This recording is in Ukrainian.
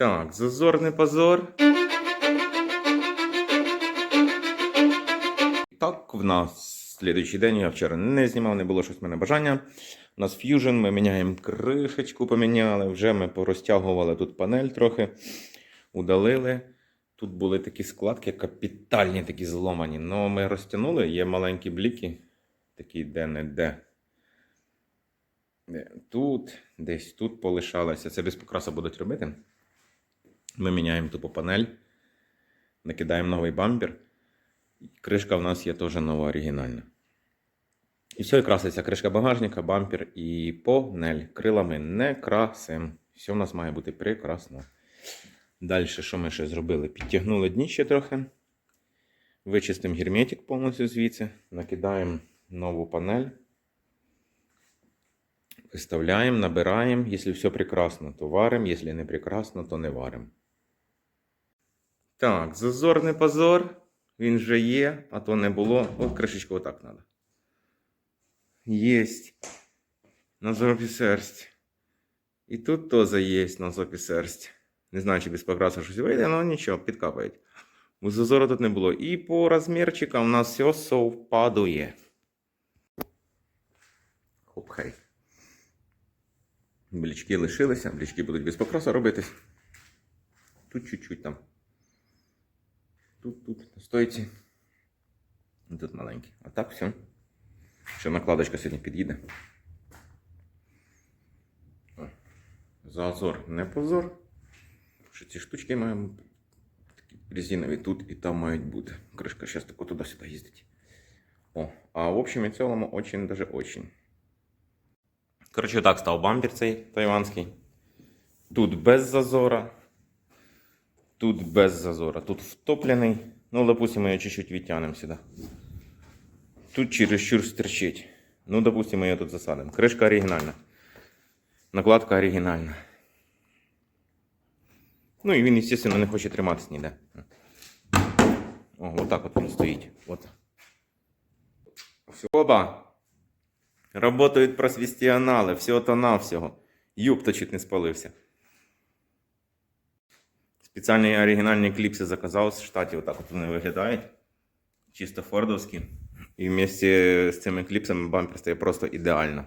Так, зазор не позор. Так, в нас слідуючий день, я вчора не знімав, не було щось в мене бажання. У нас Fusion, ми міняємо кришечку, поміняли, вже ми порозтягували тут панель трохи, удалили. Тут були такі складки, капітальні, такі зломані. Ну, ми розтягнули, є маленькі бліки, такі де-не-де. Тут, десь тут полишалося. Це без покрасу будуть робити. Ми міняємо тупо панель, накидаємо новий бампер. Кришка в нас є теж нова оригінальна. І все, і краситься кришка багажника, бампер і панель. Крила ми не красим. Все в нас має бути прекрасно. Далі, що ми ще зробили? Підтягнули дніще трохи. Вичистимо герметик повністю звідси. Накидаємо нову панель. Виставляємо, набираємо. Якщо все прекрасно, то варимо. Якщо не прекрасно, то не варимо. Так, зазор не позор. Він вже є, а то не було. О, кришечку отак треба. Єсть. На зобі серсть. І тут теж є на зобі серсть. Не знаю, чи без покрасу щось вийде, але нічого, підкапають. У зазору тут не було. І по розмірчикам у нас все совпадує. Хоп-хей. Блічки лишилися, блічки будуть без покрасу робитись. Тут чуть-чуть там. Тут, тут, на стойці. Тут маленький. А так все. Ще накладочка сьогодні під'їде. Зазор не позор. Що ці штучки маємо такі резинові тут і там мають бути. Кришка зараз тако туди-сюди їздить. О, а в общем і цілому очень даже очень. Коротше, так став бампер цей тайванський. Тут без зазора. Тут без зазора. Тут втоплений. Ну, допустимо, ее чуть-чуть відтягнемо сюди. Тут чересчур стерчить. Ну, допустимо, ее тут засадимо. Кришка оригінальна. Накладка оригінальна. Ну і він, естественно, не хоче триматись ніде. О, отак от він стоїть. От. Все. Оба! Работають просвістіонали, всього-то навсього. Юб-то чуть не спалився. Спеціальні оригінальні кліпси заказав з штатів. Отак от вони виглядають. Чисто фордовські. І в місті з цими кліпсами бампер стає просто ідеально.